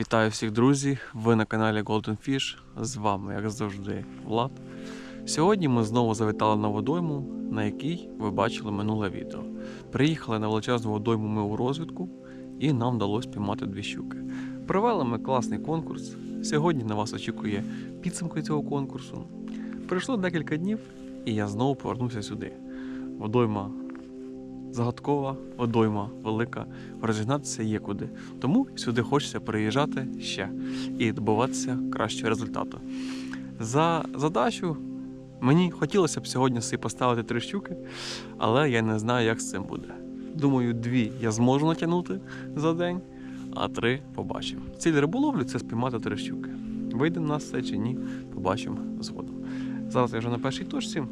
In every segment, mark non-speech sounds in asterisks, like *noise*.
Вітаю всіх друзі! Ви на каналі Golden Fish. З вами, як завжди, Влад. Сьогодні ми знову завітали на водойму, на якій ви бачили минуле відео. Приїхали на величезну водойму ми у розвідку, і нам вдалося піймати дві щуки. Провели ми класний конкурс. Сьогодні на вас очікує підсумки цього конкурсу. Пройшло декілька днів, і я знову повернувся сюди. Водойма загадкова, водойма велика, розігнатися є куди. Тому сюди хочеться приїжджати ще і добиватися кращого результату. За задачу мені хотілося б сьогодні собі поставити три щуки, але я не знаю, як з цим буде. Думаю, дві я зможу натягнути за день, а три побачимо. Ціль риболовлі це спіймати три щуки. Вийде в нас це чи ні, побачимо згодом. Зараз я вже на першій точці.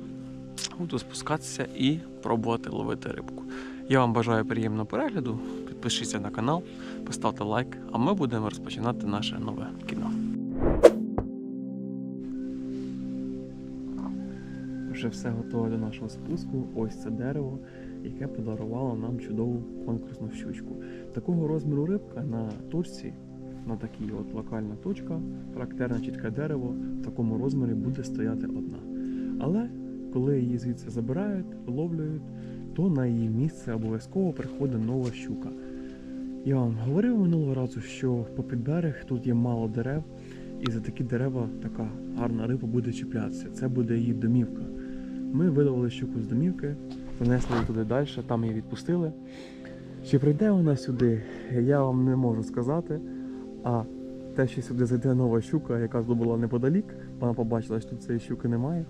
Буду спускатися і пробувати ловити рибку. Я вам бажаю приємного перегляду. Підпишіться на канал, поставте лайк, а ми будемо розпочинати наше нове кіно. Вже все готове до нашого спуску. Ось це дерево, яке подарувало нам чудову конкурсну щучку. Такого розміру рибка на точці, на такій от локальна точка, характерне чітке дерево, в такому розмірі буде стояти одна. Але коли її звідси забирають, виловлюють, то на її місце обов'язково приходить нова щука. Я вам говорив минулого разу, що попід берег тут є мало дерев, і за такі дерева така гарна риба буде чіплятися. Це буде її домівка. Ми видавали щуку з домівки, занесли її туди далі, там її відпустили. Чи прийде вона сюди, я вам не можу сказати. А те, що сюди зайде нова щука, яка була неподалік, вона побачила, що тут цієї щуки немає,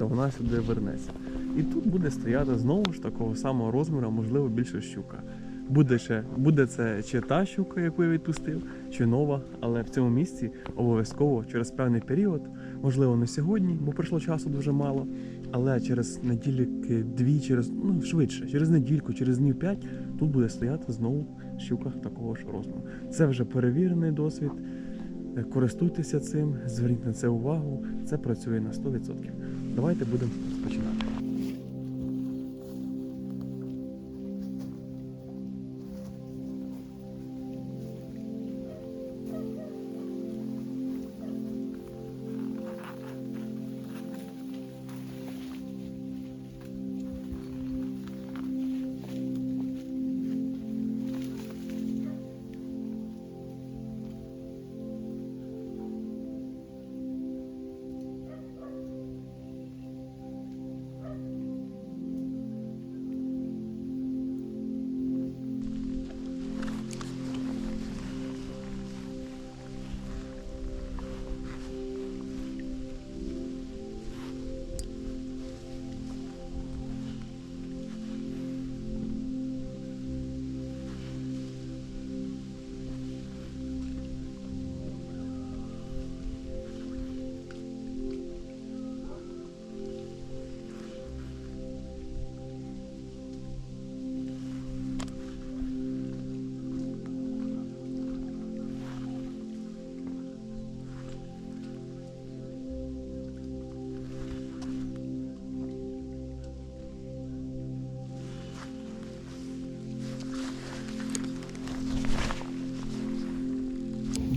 то вона сюди вернеться. І тут буде стояти знову ж такого самого розміру, можливо більше щука. Буде, ще, буде це чи та щука, яку я відпустив, чи нова, але в цьому місці обов'язково через певний період, можливо, не сьогодні, бо пройшло часу дуже мало, але через неділі дві, через ну швидше, через недільку, через днів п'ять тут буде стояти знову щука такого ж розміру. Це вже перевірений досвід. Користуйтеся цим, зверніть на це увагу. Це працює на 100%. Давайте будемо розпочинати.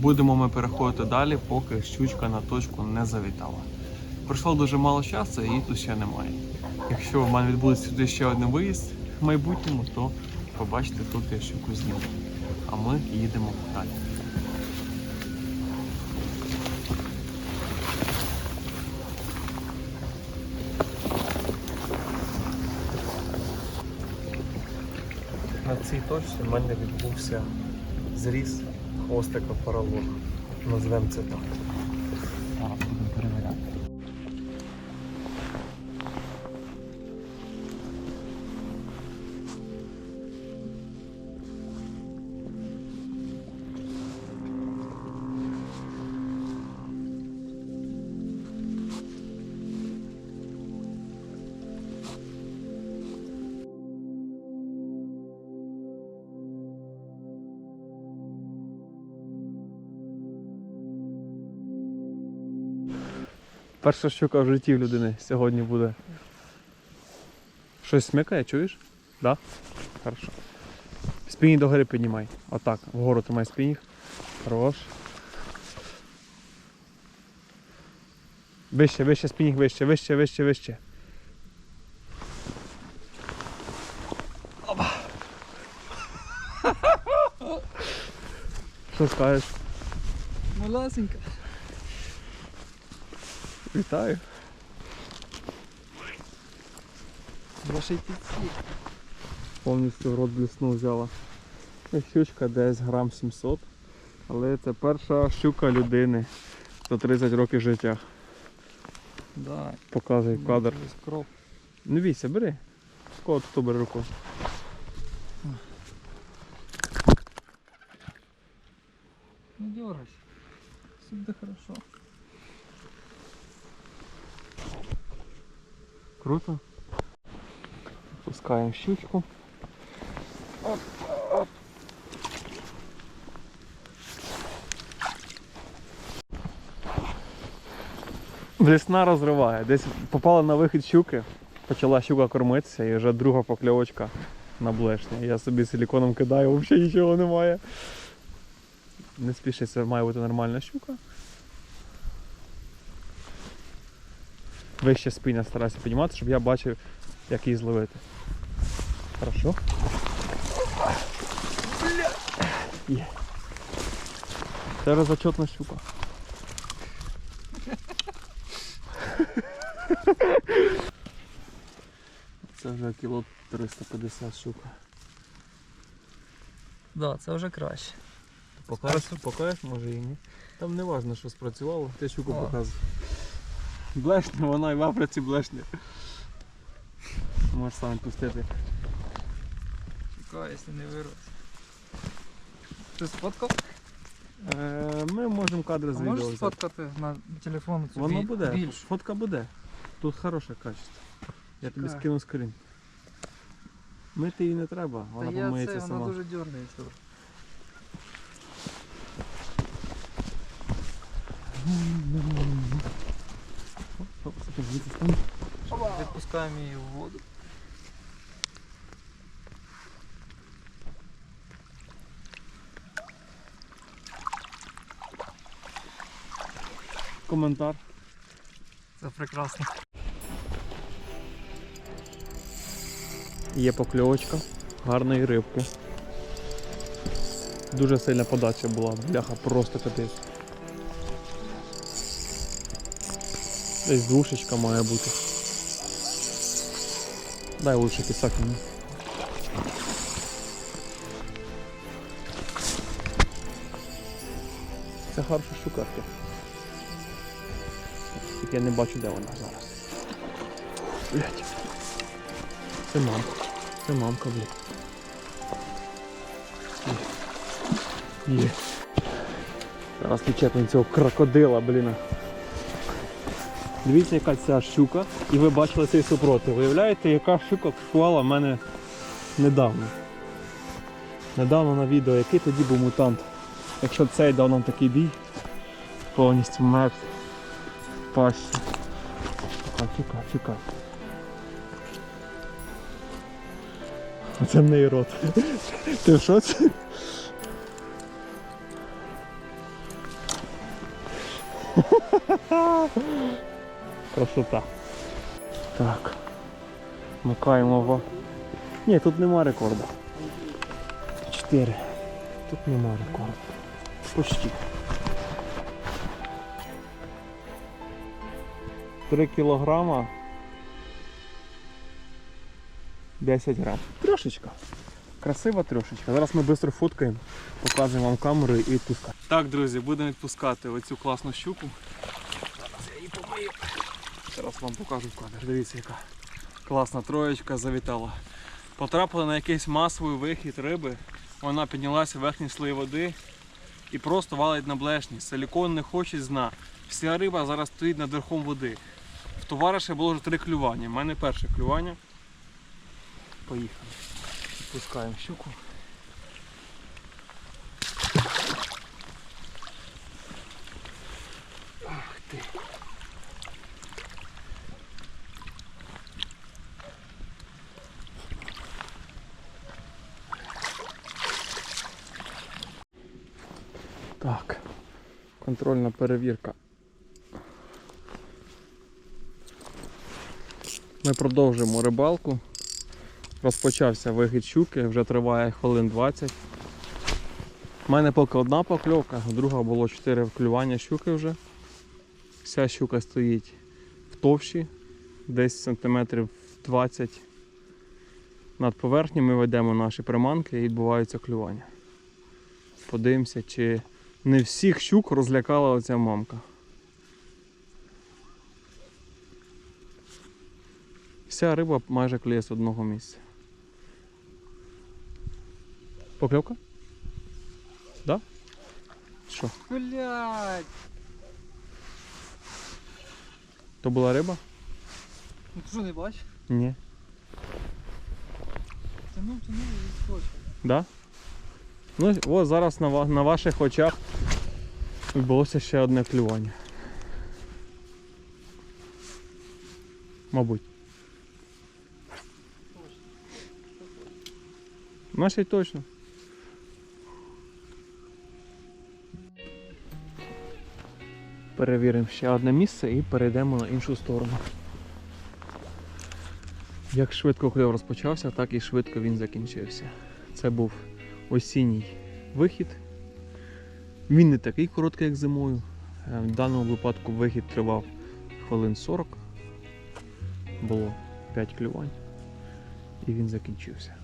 Будемо ми переходити далі, поки щучка на точку не завітала. Пройшло дуже мало часу, і її тут ще немає. Якщо в мене відбудеться сюди ще один виїзд в майбутньому, то побачите, тут я щуку зніму. А ми їдемо далі. На цій точці в мене відбувся зріз хвостика паралога. Назвемо це так. Перша щука в житті в людини сьогодні буде. Щось смикає, чуєш? Да? Хорошо. Спінінг догори піднімай. Отак, вгору тримай спінінг. Хорош. Вище, вище, спінінг, вище, вище, вище, вище. Опа. *laughs* Що скажеш? Малесенька. Вітаю. Вашій підсі. Повністю в рот блісну взяла. Ну, Щучка десь грам 700. Але це перша щука людини за 30 років життя. Да. Показує кадр. Кроп. Не бійся, бери. Кого тут бери рукою. Не дергайся. Все буде хорошо. Круто. Пускаємо щучку. Оп, розриває. Десь попала на вихід щуки, почала щука кормитися і вже друга покльовочка на блешні. Я собі силіконом кидаю, взагалі нічого немає. Не спіши, це має бути нормальна щука. Вище спиня старайся піднімати, щоб я бачив, як її зловити. Хорошо? Є. Це зачетна щука. *laughs* Це вже кіло 350 щука. Да, це вже краще. Покажеш, покажеш, може і ні. Там не важливо, що спрацювало, ти щуку О. Блешня, вона і в Африці блешня. Можеш сам пустити. Чекай, якщо не вирвати. Ти сфоткав? Е, ми можемо кадри з А відео можеш взяти. сфоткати на телефон цю Воно бі- буде, більш? фотка буде. Тут хороше качество. Я тобі скину скрін. Мити її не треба, Та вона я це, помиється вона сама. дуже дергається. Оп, стоп, звідси стань. Відпускаємо її в воду. Коментар. Це прекрасно. Є покльовочка гарної рибки. Дуже сильна подача була, бляха, просто капець. Десь двушечка має бути. Дай лучше пісак мені. Це хороша щукарка. Тільки я не бачу, де вона зараз. Блять. Це мамка. Це мамка, блядь. Є. Зараз підчепимо цього крокодила, блін. Дивіться, яка ця щука. І ви бачили цей супротив. Виявляєте, яка щука купувала в мене недавно. Недавно на відео, який тоді був мутант. Якщо цей дав нам такий бій, повністю мед. Пащі. Чекай, чекай, чекай. Оце в неї рот. *laughs* Ти в шоці? *laughs* Красота. Так. Макаємо в. Ні, тут нема рекорду. Чотири. Тут нема рекорду. Почти. 3 кілограма 10 грам. Трошечка. Красива трошечка. Зараз ми швидко фоткаємо, показуємо вам камеру і відпускаємо. Так, друзі, будемо відпускати оцю класну щуку. Зараз я її помию. Зараз вам покажу кадр. Дивіться, яка класна троєчка завітала. Потрапила на якийсь масовий вихід риби. Вона піднялася в верхній слої води і просто валить на блешні. Силікон не хоче з дна. Вся риба зараз стоїть над верхом води. В товариша було вже три клювання. У мене перше клювання. Поїхали. Пускаємо щуку. Ах ти. Так. Контрольна перевірка. Ми продовжуємо рибалку. Розпочався вихід щуки, вже триває хвилин 20. У мене поки одна покльовка, друга було 4 вклювання щуки вже. Вся щука стоїть в товщі, десь сантиметрів 20 над поверхнею ми ведемо наші приманки і відбуваються клювання. Подивимося, чи не всіх щук розлякала оця мамка. Вся риба майже клює з одного місця. Покльовка? Да? Що? Блять! То була риба? Ну ти що не бачиш? Ні. Тянув, тянув і відскочив. Да? Ну, от зараз на, на ваших очах відбулося ще одне клювання. Мабуть. Значить точно. Перевіримо ще одне місце і перейдемо на іншу сторону. Як швидко кльов розпочався, так і швидко він закінчився. Це був осінній вихід. Він не такий короткий, як зимою. Е, В даному випадку вихід тривав хвилин 40. Було 5 клювань. І він закінчився.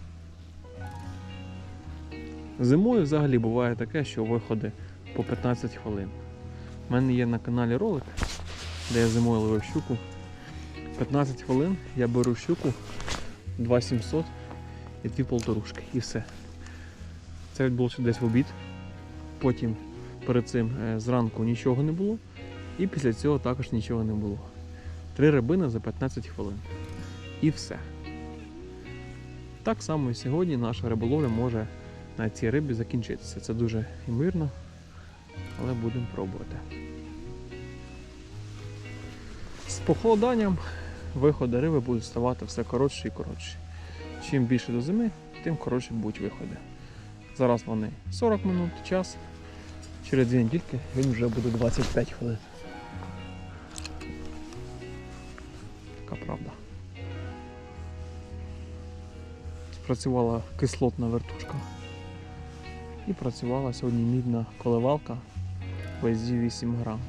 Зимою взагалі буває таке, що виходи по 15 хвилин. У мене є на каналі ролик, де я зимою ловив щуку. 15 хвилин я беру щуку 2700 і дві полторушки. І все. Це відбулося десь в обід. Потім перед цим е, зранку нічого не було. І після цього також нічого не було. Три рибини за 15 хвилин. І все. Так само і сьогодні наша риболовля може на цій рибі закінчитися. Це дуже ймирно, але будемо пробувати. З похолоданням виходи риби будуть ставати все коротше і коротше. Чим більше до зими, тим коротше будуть виходи. Зараз вони 40 минут, час. Через дві недільки він вже буде 25 хвилин. Така правда. Спрацювала кислотна вертушка. І працювала сьогодні мідна коливалка вазі 8 грам.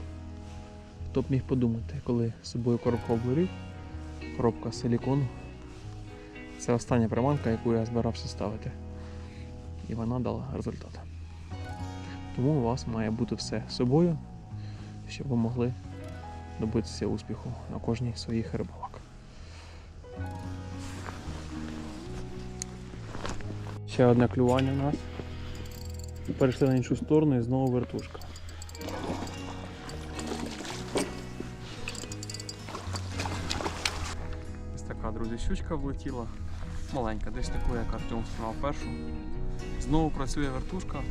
Хто б міг подумати, коли з собою коробка облурів, коробка силікону. Це остання приманка, яку я збирався ставити. І вона дала результат. Тому у вас має бути все з собою, щоб ви могли добитися успіху на кожній своїх рибалок. Ще одне клювання у нас. Перейшли на іншу сторону і знову вертушка. Ось така, друзі, щучка влетіла. Маленька, десь таку, як Артем спіймав першу. Знову працює вертушка.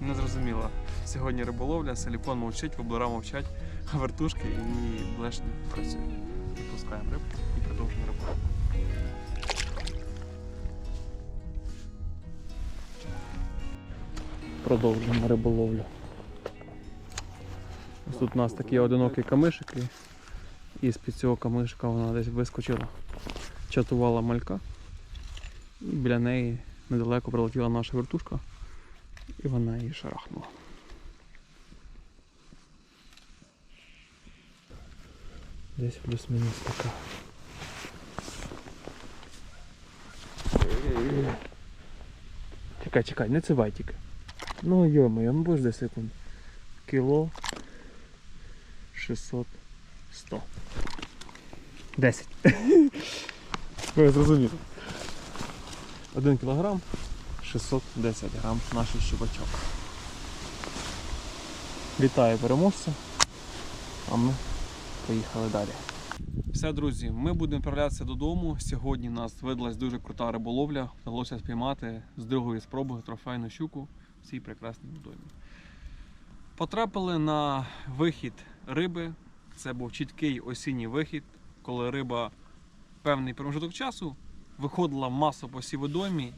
Не зрозуміло. Сьогодні риболовля, силікон мовчить, воблера мовчать, а вертушки і блеш не працює. Відпускаємо рибку і продовжуємо рибалку. Продовжуємо риболовлю. Ось тут у нас такі одинокі камишики. І з-під цього камишика вона десь вискочила, чатувала малька. І біля неї недалеко прилетіла наша вертушка. І вона її шарахнула. Десь плюс-мінус така. Чекай, чекай, не цивай тільки. Ну йо-моє, ну будеш 10 секунд. Кіло 600 100. 10. Ви зрозуміли. 1 кілограм 610 грам наш щупачок. Вітаю переможця. А ми поїхали далі. Все, друзі, ми будемо відправлятися додому. Сьогодні у нас видалась дуже крута риболовля. Вдалося спіймати з другої спроби трофейну щуку в цій прекрасній водоймі. Потрапили на вихід риби. Це був чіткий осінній вихід, коли риба певний промежуток часу виходила масово по всій водоймі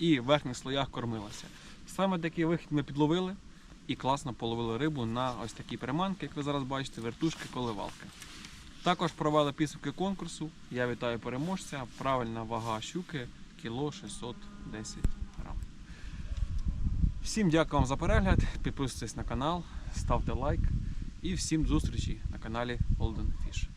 і в верхніх слоях кормилася. Саме такий вихід ми підловили і класно половили рибу на ось такі приманки, як ви зараз бачите, вертушки, коливалки. Також провели підсумки конкурсу. Я вітаю переможця. Правильна вага щуки кіло 610 грам. Всім дякую вам за перегляд. Підписуйтесь на канал, ставте лайк і всім зустрічі на каналі Golden Fish.